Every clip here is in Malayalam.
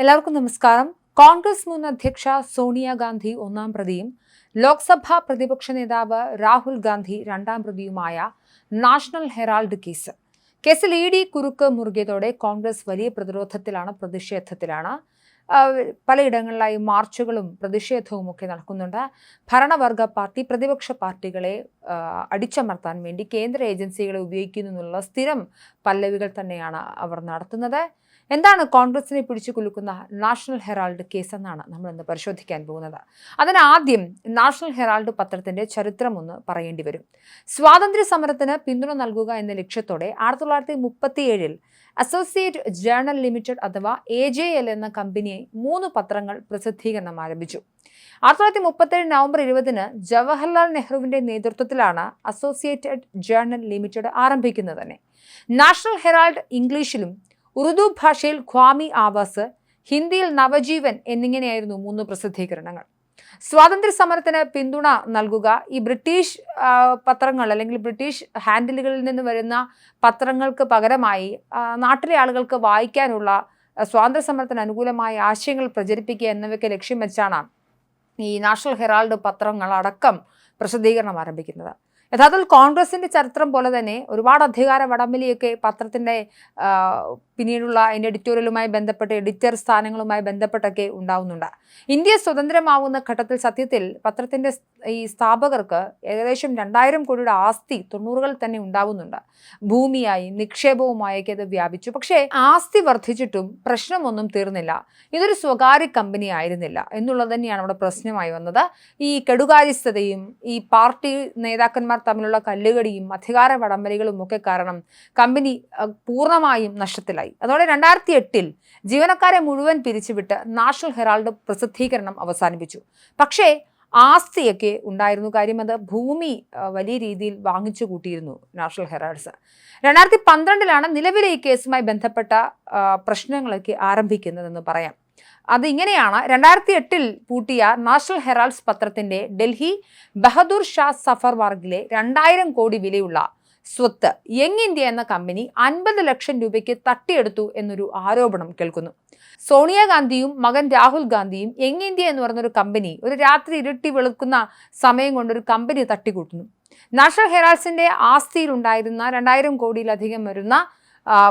എല്ലാവർക്കും നമസ്കാരം. കോൺഗ്രസ് മുൻ അധ്യക്ഷ സോണിയാഗാന്ധി ഒന്നാം പ്രതിയും ലോക്സഭാ പ്രതിപക്ഷ നേതാവ് രാഹുൽ ഗാന്ധി രണ്ടാം പ്രതിയുമായ നാഷണൽ ഹെറാൾഡ് കേസ്. കേസിൽ ഇ ഡി കുറുക്ക് മുറുകിയതോടെ കോൺഗ്രസ് വലിയ പ്രതിരോധത്തിലാണ് പ്രതിഷേധത്തിലാണ്. പലയിടങ്ങളിലായി മാർച്ചുകളും പ്രതിഷേധവും ഒക്കെ നടക്കുന്നുണ്ട്. ഭരണവർഗ പാർട്ടി പ്രതിപക്ഷ പാർട്ടികളെ അടിച്ചമർത്താൻ വേണ്ടി കേന്ദ്ര ഏജൻസികളെ ഉപയോഗിക്കുന്നു എന്നുള്ള സ്ഥിരം പല്ലവികൾ തന്നെയാണ് അവർ നടത്തുന്നത്. എന്താണ് കോൺഗ്രസിനെ പിടിച്ചു കുലുക്കുന്ന നാഷണൽ ഹെറാൾഡ് കേസ് എന്നാണ് നമ്മൾ ഇന്ന് പരിശോധിക്കാൻ പോകുന്നത്. അതിനാദ്യം നാഷണൽ ഹെറാൾഡ് പത്രത്തിന്റെ ചരിത്രം ഒന്ന് പറയേണ്ടി വരും. സ്വാതന്ത്ര്യ സമരത്തിന് പിന്തുണ നൽകുക എന്ന ലക്ഷ്യത്തോടെ ആയിരത്തി തൊള്ളായിരത്തി മുപ്പത്തി ഏഴിൽ അസോസിയേറ്റ് ജേർണൽ ലിമിറ്റഡ് അഥവാ എ ജെ എൽ എന്ന കമ്പനിയെ മൂന്ന് പത്രങ്ങൾ പ്രസിദ്ധീകരണം ആരംഭിച്ചു. ആയിരത്തി തൊള്ളായിരത്തി മുപ്പത്തേഴ് നവംബർ ഇരുപതിന് ജവഹർലാൽ നെഹ്റുവിന്റെ നേതൃത്വത്തിലാണ് അസോസിയേറ്റഡ് ജേർണൽ ലിമിറ്റഡ് ആരംഭിക്കുന്നത് തന്നെ. നാഷണൽ ഹെറാൾഡ് ഇംഗ്ലീഷിലും ഉറുദു ഭാഷയിൽ ഖ്വാമി ആവാസ് ഹിന്ദിയിൽ നവജീവൻ എന്നിങ്ങനെയായിരുന്നു മൂന്ന് പ്രസിദ്ധീകരണങ്ങൾ. സ്വാതന്ത്ര്യ സമരത്തിന് പിന്തുണ നൽകുക ഈ ബ്രിട്ടീഷ് പത്രങ്ങൾ അല്ലെങ്കിൽ ബ്രിട്ടീഷ് ഹാൻഡിലുകളിൽ നിന്ന് വരുന്ന പത്രങ്ങൾക്ക് പകരമായി നാട്ടിലെ ആളുകൾക്ക് വായിക്കാനുള്ള സ്വാതന്ത്ര്യ സമരത്തിന് അനുകൂലമായ ആശയങ്ങൾ പ്രചരിപ്പിക്കുക എന്നിവയ്ക്ക് ലക്ഷ്യം വെച്ചാണ് ഈ നാഷണൽ ഹെറാൾഡ് പത്രങ്ങളടക്കം പ്രസിദ്ധീകരണം ആരംഭിക്കുന്നത്. യഥാർത്ഥത്തിൽ കോൺഗ്രസിന്റെ ചരിത്രം പോലെ തന്നെ ഒരുപാട് അധികാര വടംവലിയൊക്കെ പത്രത്തിന്റെ ആ, പിന്നീടുള്ള അതിന്റെ എഡിറ്റോറിയലുമായി ബന്ധപ്പെട്ട് എഡിറ്റർ സ്ഥാനങ്ങളുമായി ബന്ധപ്പെട്ടൊക്കെ ഉണ്ടാവുന്നുണ്ട്. ഇന്ത്യ സ്വതന്ത്രമാവുന്ന ഘട്ടത്തിൽ സത്യത്തിൽ പത്രത്തിന്റെ ഈ സ്ഥാപകർക്ക് ഏകദേശം രണ്ടായിരം കോടിയുടെ ആസ്തി തൊണ്ണൂറുകളിൽ തന്നെ ഉണ്ടാവുന്നുണ്ട്. ഭൂമിയായി നിക്ഷേപവുമായൊക്കെ അത് വ്യാപിച്ചു. പക്ഷേ ആസ്തി വർദ്ധിച്ചിട്ടും പ്രശ്നമൊന്നും തീർന്നില്ല. ഇതൊരു സ്വകാര്യ കമ്പനി ആയിരുന്നില്ല എന്നുള്ളത് തന്നെയാണ് അവിടെ പ്രശ്നമായി വന്നത്. ഈ കെടുകാര്യസ്ഥതയും പാർട്ടി നേതാക്കന്മാർ തമ്മിലുള്ള കല്ലുകടിയും അധികാര വടംവലികളും ഒക്കെ കാരണം കമ്പനി പൂർണമായും നഷ്ടത്തിലായി. അതോടെ രണ്ടായിരത്തി എട്ടിൽ ജീവനക്കാരെ മുഴുവൻ പിരിച്ചുവിട്ട് നാഷണൽ ഹെറാൾഡ് പ്രസിദ്ധീകരണം അവസാനിപ്പിച്ചു. പക്ഷേ ആസ്തിയൊക്കെ ഉണ്ടായിരുന്നു. കാര്യം അത് ഭൂമി വലിയ രീതിയിൽ വാങ്ങിച്ചു കൂട്ടിയിരുന്നു നാഷണൽ ഹെറാൾഡ്സ്. രണ്ടായിരത്തി പന്ത്രണ്ടിലാണ് നിലവിലെ ഈ കേസുമായി ബന്ധപ്പെട്ട പ്രശ്നങ്ങളൊക്കെ ആരംഭിക്കുന്നതെന്ന് പറയാം. അത് ഇങ്ങനെയാണ് രണ്ടായിരത്തി എട്ടിൽ പൂട്ടിയ നാഷണൽ ഹെറാൾഡ്സ് പത്രത്തിന്റെ ഡൽഹി ബഹദൂർ ഷാ സഫർ മാർഗിലെ രണ്ടായിരം കോടി വിലയുള്ള സ്വത്ത് യങ് ഇന്ത്യ എന്ന കമ്പനി അൻപത് ലക്ഷം രൂപയ്ക്ക് തട്ടിയെടുത്തു എന്നൊരു ആരോപണം കേൾക്കുന്നു. സോണിയാഗാന്ധിയും മകൻ രാഹുൽ ഗാന്ധിയും യങ് ഇന്ത്യ എന്ന് പറയുന്ന ഒരു കമ്പനി ഒരു രാത്രി ഇരുട്ടി വെളുക്കുന്ന സമയം കൊണ്ട് ഒരു കമ്പനി തട്ടിക്കൂട്ടുന്നു. നാഷണൽ ഹെറാൾസിന്റെ ആസ്തിയിലുണ്ടായിരുന്ന രണ്ടായിരം കോടിയിലധികം വരുന്ന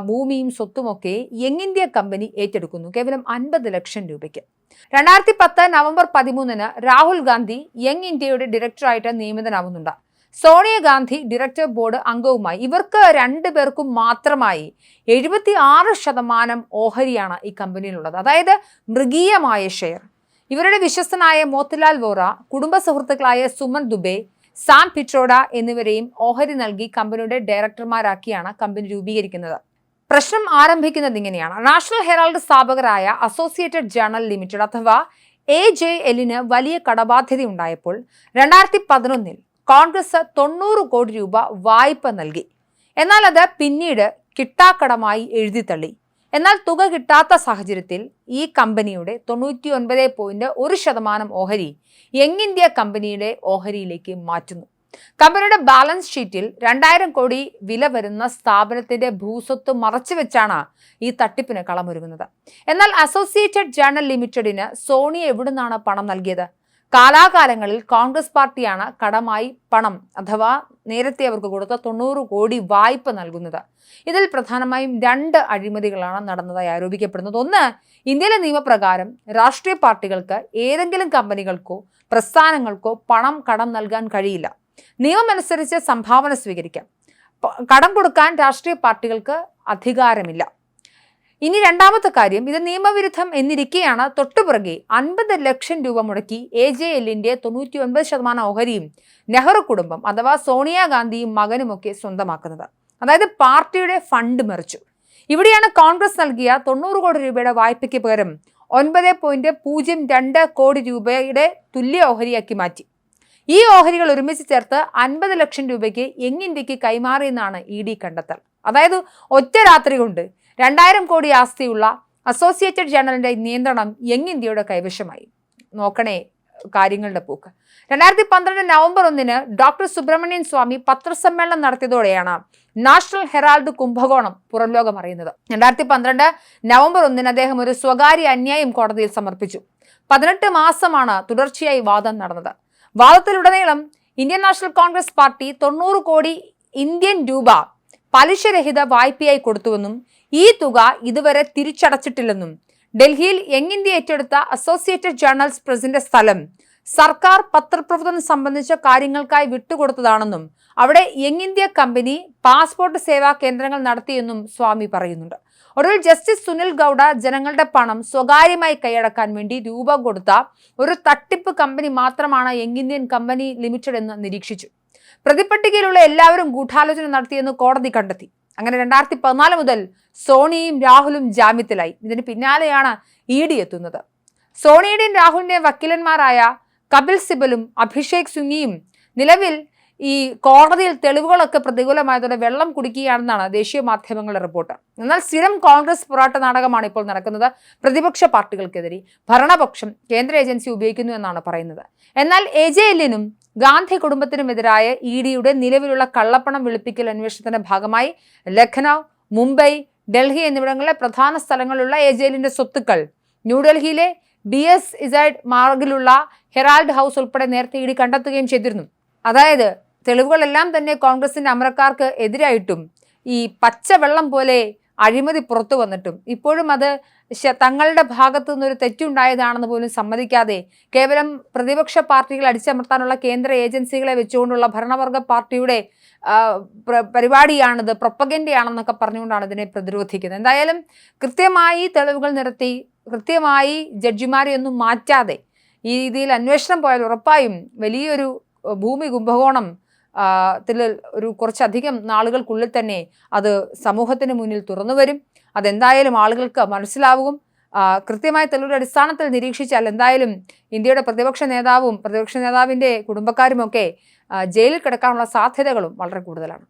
ഭൂമിയും സ്വത്തുമൊക്കെ യങ് ഇന്ത്യ കമ്പനി ഏറ്റെടുക്കുന്നു. കേവലം അൻപത് ലക്ഷം രൂപയ്ക്ക്. രണ്ടായിരത്തി പത്ത് നവംബർ പതിമൂന്നിന് രാഹുൽ ഗാന്ധി യങ് ഇന്ത്യയുടെ ഡയറക്ടറായിട്ട് നിയമിതനാവുന്നുണ്ട്. സോണിയാഗാന്ധി ഡയറക്ടർ ബോർഡ് അംഗവുമായി. ഇവർക്ക് രണ്ടു പേർക്കും മാത്രമായി എഴുപത്തി ആറ് ശതമാനം ഓഹരിയാണ് ഈ കമ്പനിയിലുള്ളത്. അതായത് മൃഗീയമായ ഷെയർ ഇവരുടെ വിശ്വസ്തനായ മോത്തിലാൽ വോറ കുടുംബ സുഹൃത്തുക്കളായ സുമൻ ദുബെ സാം പിട്രോഡ എന്നിവരെയും ഓഹരി നൽകി കമ്പനിയുടെ ഡയറക്ടർമാരാക്കിയാണ് കമ്പനി രൂപീകരിക്കുന്നത്. പ്രശ്നം ആരംഭിക്കുന്നത് ഇങ്ങനെയാണ്. നാഷണൽ ഹെറാൾഡ് സ്ഥാപകരായ അസോസിയേറ്റഡ് ജേണൽ ലിമിറ്റഡ് അഥവാ എ ജെ എല്ലിന് വലിയ കടബാധ്യത ഉണ്ടായപ്പോൾ രണ്ടായിരത്തി പതിനൊന്നിൽ കോൺഗ്രസ് തൊണ്ണൂറ് കോടി രൂപ വായ്പ നൽകി. എന്നാൽ അത് പിന്നീട് കിട്ടാക്കടമായി എഴുതിത്തള്ളി എന്നാൽ തുക കിട്ടാത്ത സാഹചര്യത്തിൽ ഈ കമ്പനിയുടെ തൊണ്ണൂറ്റി ഒൻപത് പോയിന്റ് ഒരു ശതമാനം ഓഹരി യങ് ഇന്ത്യ കമ്പനിയുടെ ഓഹരിയിലേക്ക് മാറ്റുന്നു. കമ്പനിയുടെ ബാലൻസ് ഷീറ്റിൽ രണ്ടായിരം കോടി വില വരുന്ന സ്ഥാപനത്തിന്റെ ഭൂസ്വത്ത് മറച്ചുവെച്ചാണ് ഈ തട്ടിപ്പിന് കളമൊരുങ്ങുന്നത്. എന്നാൽ അസോസിയേറ്റഡ് ജേണൽ ലിമിറ്റഡിന് സോണി എവിടുന്നാണ് പണം നൽകിയത്? കാലാകാലങ്ങളിൽ കോൺഗ്രസ് പാർട്ടിയാണ് കടമായി പണം അഥവാ നേരത്തെ അവർക്ക് കൊടുത്ത തൊണ്ണൂറ് കോടി വായ്പ നൽകുന്നത്. ഇതിൽ പ്രധാനമായും രണ്ട് അഴിമതികളാണ് നടന്നതായി ആരോപിക്കപ്പെടുന്നത്. ഒന്ന് ഇന്ത്യയിലെ നിയമപ്രകാരം രാഷ്ട്രീയ പാർട്ടികൾക്ക് ഏതെങ്കിലും കമ്പനികൾക്കോ പ്രസ്ഥാനങ്ങൾക്കോ പണം കടം നൽകാൻ കഴിയില്ല. നിയമമനുസരിച്ച് സംഭാവന സ്വീകരിക്കാം. കടം കൊടുക്കാൻ രാഷ്ട്രീയ പാർട്ടികൾക്ക് അധികാരമില്ല. ഇനി രണ്ടാമത്തെ കാര്യം ഇത് നിയമവിരുദ്ധം എന്നിരിക്കെയാണ് തൊട്ടുപിറകെ അൻപത് ലക്ഷം രൂപ മുടക്കി എ ജെ എല്ലിന്റെ തൊണ്ണൂറ്റി ഒൻപത് ശതമാനം ഓഹരിയും നെഹ്റു കുടുംബം അഥവാ സോണിയാഗാന്ധിയും മകനുമൊക്കെ സ്വന്തമാക്കുന്നത്. അതായത് പാർട്ടിയുടെ ഫണ്ട് മറിച്ചു. ഇവിടെയാണ് കോൺഗ്രസ് നൽകിയ തൊണ്ണൂറ് കോടി രൂപയുടെ വായ്പയ്ക്ക് പകരം ഒൻപത് പൂജ്യം രണ്ട് കോടി രൂപയുടെ തുല്യ ഓഹരിയാക്കി മാറ്റി. ഈ ഓഹരികൾ ഒരുമിച്ച് ചേർത്ത് അൻപത് ലക്ഷം രൂപയ്ക്ക് യങ് ഇന്ത്യയ്ക്ക് കൈമാറിയെന്നാണ് ഇ ഡി കണ്ടെത്തൽ. അതായത് ഒറ്റ രാത്രി കൊണ്ട് രണ്ടായിരം കോടി ആസ്തിയുള്ള അസോസിയേറ്റഡ് ജേർണലിന്റെ നിയന്ത്രണം യങ് ഇന്ത്യയുടെ കൈവശമായി. നോക്കണേ കാര്യങ്ങളുടെ പോക്ക്. രണ്ടായിരത്തി പന്ത്രണ്ട് നവംബർ ഒന്നിന് ഡോക്ടർ സുബ്രഹ്മണ്യൻ സ്വാമി പത്രസമ്മേളനം നടത്തിയതോടെയാണ് നാഷണൽ ഹെറാൾഡ് കുംഭകോണം പുറംലോകം അറിയുന്നത്. രണ്ടായിരത്തി പന്ത്രണ്ട് നവംബർ ഒന്നിന് അദ്ദേഹം ഒരു സ്വകാര്യ അന്യായം കോടതിയിൽ സമർപ്പിച്ചു. പതിനെട്ട് മാസമാണ് തുടർച്ചയായി വാദം നടന്നത്. വാദത്തിലുടനീളം ഇന്ത്യൻ നാഷണൽ കോൺഗ്രസ് പാർട്ടി തൊണ്ണൂറ് കോടി ഇന്ത്യൻ രൂപ പലിശരഹിത വായ്പയായി കൊടുത്തുവെന്നും ഈ തുക ഇതുവരെ തിരിച്ചടച്ചിട്ടില്ലെന്നും ഡൽഹിയിൽ യങ് ഇന്ത്യ ഏറ്റെടുത്ത അസോസിയേറ്റഡ് ജേണൽസ് പ്രസിന്റെ സ്ഥലം സർക്കാർ പത്രപ്രവർത്തനം സംബന്ധിച്ച കാര്യങ്ങൾക്കായി വിട്ടുകൊടുത്തതാണെന്നും അവിടെ Young India company passport Seva കേന്ദ്രങ്ങൾ നടത്തിയെന്നും സ്വാമി പറയുന്നുണ്ട്. ഒടുവിൽ ജസ്റ്റിസ് സുനിൽ ഗൗഡ ജനങ്ങളുടെ പണം സ്വകാര്യമായി കൈയടക്കാൻ വേണ്ടി രൂപം കൊടുത്ത ഒരു തട്ടിപ്പ് കമ്പനി മാത്രമാണ് യങ് ഇന്ത്യൻ കമ്പനി ലിമിറ്റഡ് എന്ന് നിരീക്ഷിച്ചു. പ്രതിപട്ടികയിലുള്ള എല്ലാവരും ഗൂഢാലോചന നടത്തിയെന്ന് കോടതി കണ്ടെത്തി. അങ്ങനെ രണ്ടായിരത്തി പതിനാല് മുതൽ സോണിയും രാഹുലും ജാമ്യത്തിലായി. ഇതിന് പിന്നാലെയാണ് ഇ ഡി എത്തുന്നത്. സോണിയുടെയും രാഹുലിന്റെയും വക്കീലന്മാരായ കപിൽ സിബലും അഭിഷേക് സിംഗിയും നിലവിൽ ഈ കോടതിയിൽ തെളിവുകളൊക്കെ പ്രതികൂലമായതോടെ വെള്ളം കുടിക്കുകയാണെന്നാണ് ദേശീയ മാധ്യമങ്ങളുടെ റിപ്പോർട്ട്. എന്നാൽ സ്ഥിരം കോൺഗ്രസ് പോരാട്ട നാടകമാണ് ഇപ്പോൾ നടക്കുന്നത്. പ്രതിപക്ഷ പാർട്ടികൾക്കെതിരെ ഭരണപക്ഷം കേന്ദ്ര ഏജൻസി ഉപയോഗിക്കുന്നു എന്നാണ് പറയുന്നത്. എന്നാൽ എ ജെ എല്ലിനും ഗാന്ധി കുടുംബത്തിനുമെതിരായ ഇ ഡിയുടെ നിലവിലുള്ള കള്ളപ്പണം വെളുപ്പിക്കൽ അന്വേഷണത്തിന്റെ ഭാഗമായി ലഖ്നൗ മുംബൈ ഡൽഹി എന്നിവിടങ്ങളിലെ പ്രധാന സ്ഥലങ്ങളിലുള്ള എ ജെ എല്ലിന്റെ സ്വത്തുക്കൾ ന്യൂഡൽഹിയിലെ ബി എസ് ഇസൈഡ് മാർഗിലുള്ള ഹെറാൾഡ് ഹൗസ് ഉൾപ്പെടെ നേരത്തെ ഇ ഡി കണ്ടെത്തുകയും ചെയ്തിരുന്നു. അതായത് തെളിവുകളെല്ലാം തന്നെ കോൺഗ്രസിന്റെ അമരക്കാർക്ക് എതിരായിട്ടും ഈ പച്ചവെള്ളം പോലെ അഴിമതി പുറത്തു വന്നിട്ടും. ഇപ്പോഴും അത് തങ്ങളുടെ ഭാഗത്തു നിന്നൊരു തെറ്റുണ്ടായതാണെന്ന് പോലും സമ്മതിക്കാതെ കേവലം പ്രതിപക്ഷ പാർട്ടികൾ അടിച്ചമർത്താനുള്ള കേന്ദ്ര ഏജൻസികളെ വെച്ചുകൊണ്ടുള്ള ഭരണവർഗ പാർട്ടിയുടെ പരിപാടിയാണിത് പ്രൊപ്പഗൻഡയാണെന്നൊക്കെ പറഞ്ഞുകൊണ്ടാണ് ഇതിനെ പ്രതിരോധിക്കുന്നത്. എന്തായാലും കൃത്യമായി തെളിവുകൾ നിരത്തി കൃത്യമായി ജഡ്ജിമാരെ ഒന്നും മാറ്റാതെ ഈ രീതിയിൽ അന്വേഷണം പോയാൽ ഉറപ്പായും വലിയൊരു ഭൂമി കുംഭകോണം ത്തിൽ ഒരു കുറച്ചധികം നാളുകൾക്കുള്ളിൽ തന്നെ അത് സമൂഹത്തിന് മുന്നിൽ തുറന്നു വരും. അതെന്തായാലും ആളുകൾക്ക് മനസ്സിലാവും. കൃത്യമായ തെളിവുടെ അടിസ്ഥാനത്തിൽ നിരീക്ഷിച്ചാൽ എന്തായാലും ഇന്ത്യയുടെ പ്രതിപക്ഷ നേതാവും പ്രതിപക്ഷ നേതാവിന്റെ കുടുംബക്കാരുമൊക്കെ ജയിലിൽ കിടക്കാനുള്ള സാധ്യതകളും വളരെ കൂടുതലാണ്.